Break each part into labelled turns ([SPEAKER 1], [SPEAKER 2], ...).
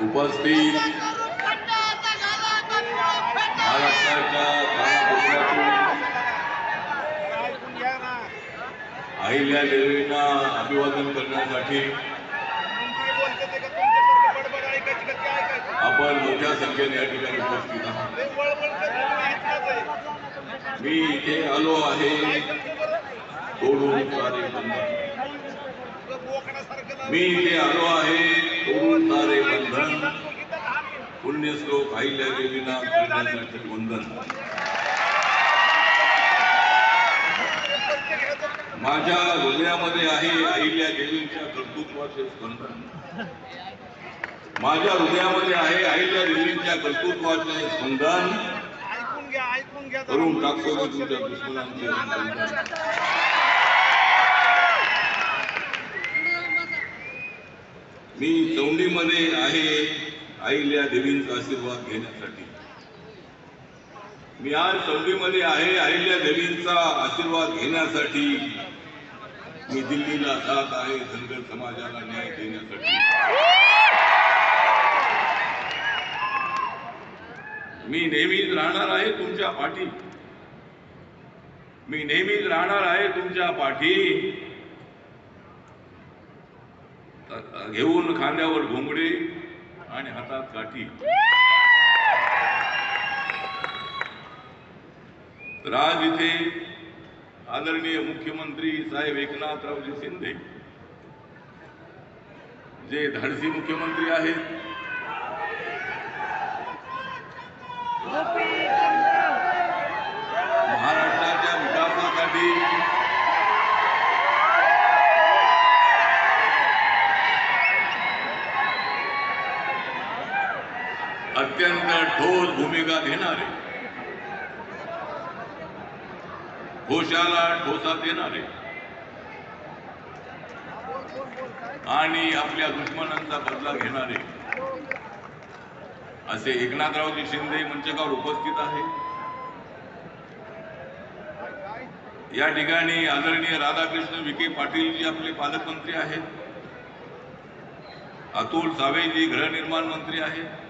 [SPEAKER 1] उपस्थित अहिल्या देवींना अभिवादन करण्यासाठी आपण मोठ्या संख्येने या ठिकाणी उपस्थित आहात. मी इथे आलो आहे
[SPEAKER 2] दोन समजू
[SPEAKER 1] सारे मी इथे आलो आहे तोडून सारे बंधन
[SPEAKER 2] इथं लहान पुण्य
[SPEAKER 1] श्लोक आईल्या देवीना करण्यासाठी वंदन. माझ्या हृदयामध्ये आहे आईल्या देवींच्या कर्तृत्वाचे स्पंदन. माझ्या हृदयामध्ये आहे आईच्या देवींच्या कर्तृत्वाचे स्पंदन.
[SPEAKER 2] ऐकून
[SPEAKER 1] करून टाकतो मी तुमच्या दुश्मनांचे मी चौंडीमध्ये आहे. अहिल्या देवींचा आशीर्वाद घेण्यासाठी. मी आज चौंडीमध्ये आहे अहिल्या देवींचा आशीर्वाद घेण्यासाठी. मी दिल्लीला जात आहे धनगर समाजाला न्याय देण्यासाठी. मी नेहमीच राहणार आहे तुमच्या पाठी. मी नेहमीच राहणार आहे तुमच्या पाठी. घेऊन खांद्यावर घोंगडे आणि हातात काठी तर आज इथे आदरणीय मुख्यमंत्री साहेब एकनाथरावजी शिंदे जे धाडसी मुख्यमंत्री आहेत. महाराष्ट्राच्या विकासासाठी अत्यंत ठोस भूमिका घेणारे. घोषाला ठोसा देणारे. आणि आपल्या दुश्मनांचा बदला घेणारे. असे एकनाथरावजी शिंदे मंचकावर उपस्थित आहे. या ठिकाणी आदरणीय राधाकृष्ण विखे पाटीलजी आपले पालकमंत्री आहेत. अतुल सावेजी गृहनिर्माण मंत्री आहेत.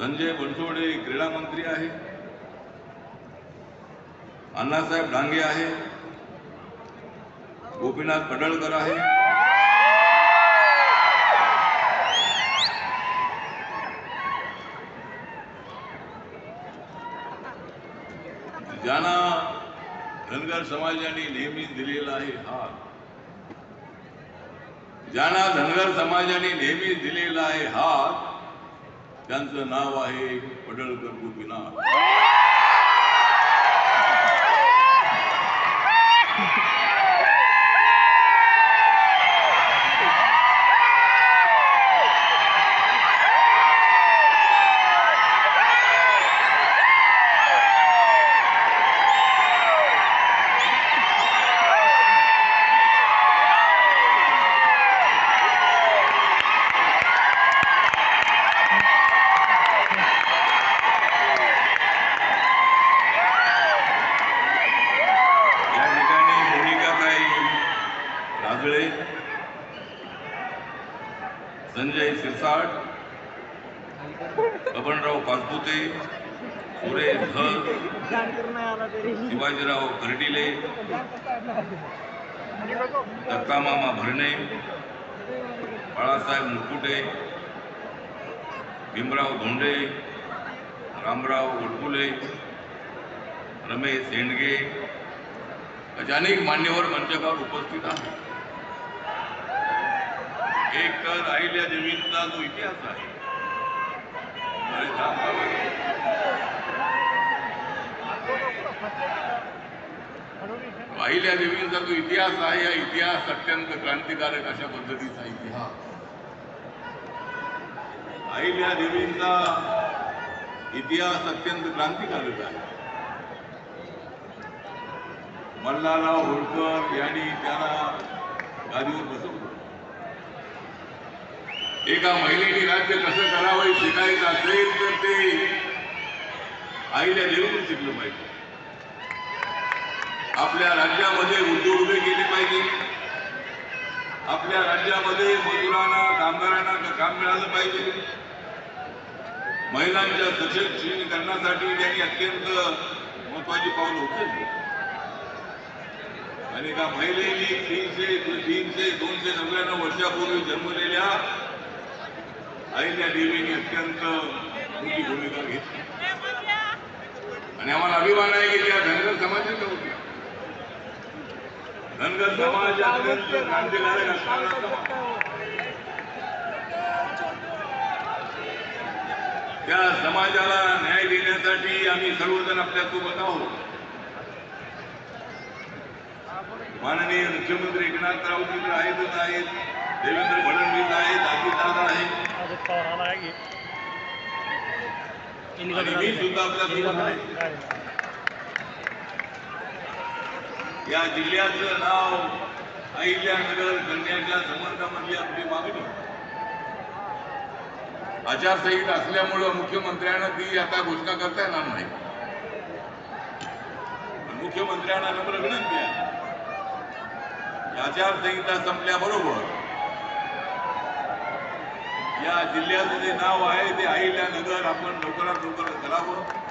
[SPEAKER 1] संजय बनसोडे क्रीडा मंत्री आहे. अण्णासाहेब डांगे आहे. गोपीनाथ पडळकर आहे. ज्यांना धनगर समाजाने नेहमीच दिलेला आहे हात ज्यांना धनगर समाजाने नेहमीच दिलेला आहे हात त्यांचं नाव आहे पडळकर गोपीनाथ. शिवाजीराव भरडिले दत्तामामा भरणे बाळासाहेब मुकुटे भीमराव धोंडे रामराव वडकुले रमेश शेंडगे असे अनेक मान्यवर मंचकावर उपस्थित आहेत. एक तर आईल्या देवींचा जो इतिहास आहे अरे देवींचा जो इतिहास आहे हा इतिहास अत्यंत क्रांतिकारक अशा पद्धतीचा इतिहास. अहिल्या देवींचा इतिहास अत्यंत क्रांतिकारक आहे. मल्हारराव होळकर यांनी त्यांना गादीवर बसवलं. एका महिलेने राज्य कसं करावं शिकायचं असेल तर ते आईला देऊन शिकलं पाहिजे. आपल्या राज्यामध्ये उद्योग उभे केले पाहिजे. आपल्या राज्यामध्ये मजुरांना कामगारांना काम मिळालं पाहिजे. महिलांच्या सशक्तीकरणासाठी त्यांनी अत्यंत महत्वाची पावलं उचलली. आणि का महिलेनी तीनशे तीनशे दोनशे नव्याण्णव वर्षापूर्वी जन्मलेल्या आईल्या देवीने अत्यंत मोठी भूमिका घेतली. आणि आम्हाला अभिमान आहे की त्या धनगर समाजाच्या होती धनगर समाज अत्यंत क्रांतिकारक असणारा समाज त्या समाजाला न्याय देण्यासाठी आम्ही सर्वजण आपल्यासोबत आहोत. माननीय मुख्यमंत्री एकनाथरावजी तर आहेतच आहेत. देवेंद्र फडणवीस आहेत अजितदादा आहेत.
[SPEAKER 3] अजित पवार आला
[SPEAKER 1] आणि मी सुद्धा आपल्यासोबत आहे. या जिल्ह्याचं नाव अहिल्यानगर करण्याच्या संबंधामधली आपली मागणी आचारसंहिता असल्यामुळं मुख्यमंत्र्यांना ती आता घोषणा करता येणार नाही. पण मुख्यमंत्र्यांना नम्र विनंती आहे. आचारसंहिता संपल्याबरोबर या जिल्ह्याचं जे नाव आहे ते अहिल्यानगर आपण लवकरात लवकर करावं.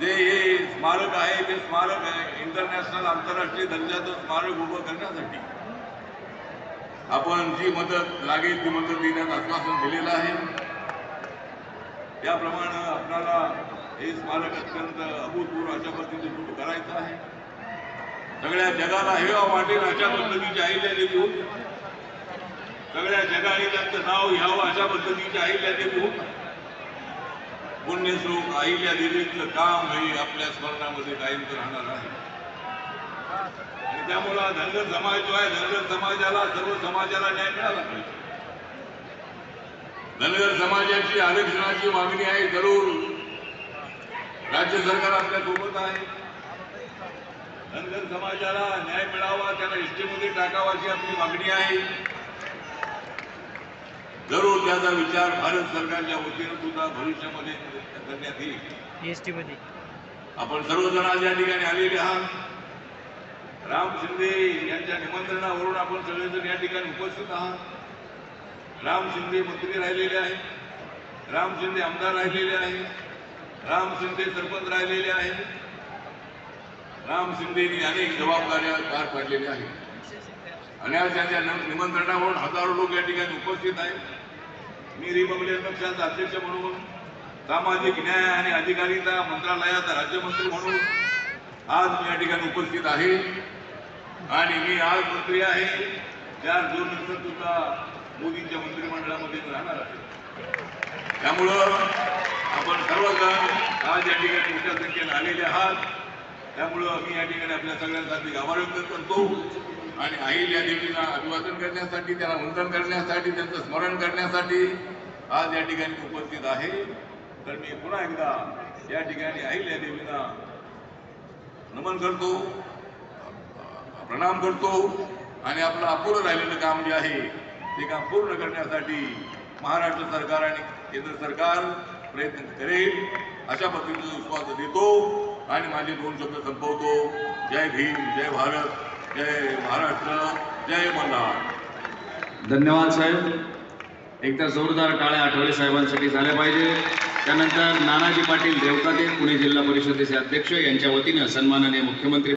[SPEAKER 1] जे हे स्मारक आहे ते स्मारक आहे इंटरनॅशनल आंतरराष्ट्रीय दर्जाचं स्मारक उभं करण्यासाठी. आपण जी मदत लागेल ती मदत देण्यात आश्वासन दिलेलं आहे. त्याप्रमाणे आपल्याला हे स्मारक अत्यंत अभूतपूर्व अशा पद्धतीने सुरू करायचं आहे. सगळ्या जगाला हेवा वाटेल अशा पद्धतीची अहिल्या देवी होती सगळ्या जगाने त्यांचं नाव घ्यावं अशा पद्धतीची अहिल्या देवी पुण्यश्लोक आईल्या देवीचं काम हे आपल्या स्मरणामध्ये कायम राहणार आहे आणि त्यामुळं धनगर समाज जो आहे धनगर समाजाला सर्व समाजाला न्याय मिळाला पाहिजे. धनगर समाजाची आरक्षणाची मागणी आहे जरूर. राज्य सरकार आपल्यासोबत आहे. धनगर समाजाला न्याय मिळावा त्याला हिस्ट्रीमध्ये टाकावा अशी आपली मागणी आहे. जरूर त्याचा विचार भारत सरकारच्या वतीनं सुद्धा भविष्यामध्ये करण्यात येईल. आपण सर्वजण आज या ठिकाणी आलेले आहात. राम शिंदे यांच्या निमंत्रणावरून आपण सगळेजण या ठिकाणी उपस्थित आहात. राम शिंदे मंत्री राहिलेले आहेत. राम शिंदे आमदार राहिलेले आहेत. राम शिंदे सरपंच राहिलेले आहेत. राम शिंदेनी अनेक जबाबदाऱ्या पार पाडलेल्या आहेत. आणि आज त्यांच्या निमंत्रणावरून हजारो लोक या ठिकाणी उपस्थित आहेत. मी रिपब्लिकन पक्षाचा अध्यक्ष म्हणून सामाजिक न्याय आणि अधिकारिता मंत्रालयाचा राज्यमंत्री म्हणून आज मी या ठिकाणी उपस्थित आहे. आणि मी आज मंत्री आहे चार जून नंतर सुद्धा मोदींच्या मंत्रिमंडळामध्ये राहणार आहे. त्यामुळं आपण सर्वजण आज या ठिकाणी मोठ्या संख्येने आलेले आहात. त्यामुळं मी या ठिकाणी आपल्या सगळ्यांसाठी आभार व्यक्त करतो. आणि अहिल्या देवीला अभिवादन करण्यासाठी त्यांना वंदन करण्यासाठी त्यांचं स्मरण करण्यासाठी आज या ठिकाणी उपस्थित आहे. तर मी पुन्हा एकदा या ठिकाणी अहिल्या देवीला नमन करतो प्रणाम करतो आणि आपलं अपुरं राहिलेलं काम जे आहे ते काम पूर्ण करण्यासाठी महाराष्ट्र सरकार आणि केंद्र सरकार प्रयत्न करेल. अशा पद्धतीचा विश्वास देतो आणि माझे दोन शब्द संपवतो. जय भीम जय भारत. जय महाराष्ट्र जय मल्हार.
[SPEAKER 4] धन्यवाद साहेब. एकदा जोरदार टाळ्या आठवले साहेबांसाठी झाल्या पाहिजे. त्यानंतर नानाजी पाटील देवकाते पुणे जिल्हा परिषदेचे अध्यक्ष यांच्या वतीनं सन्माननीय मुख्यमंत्री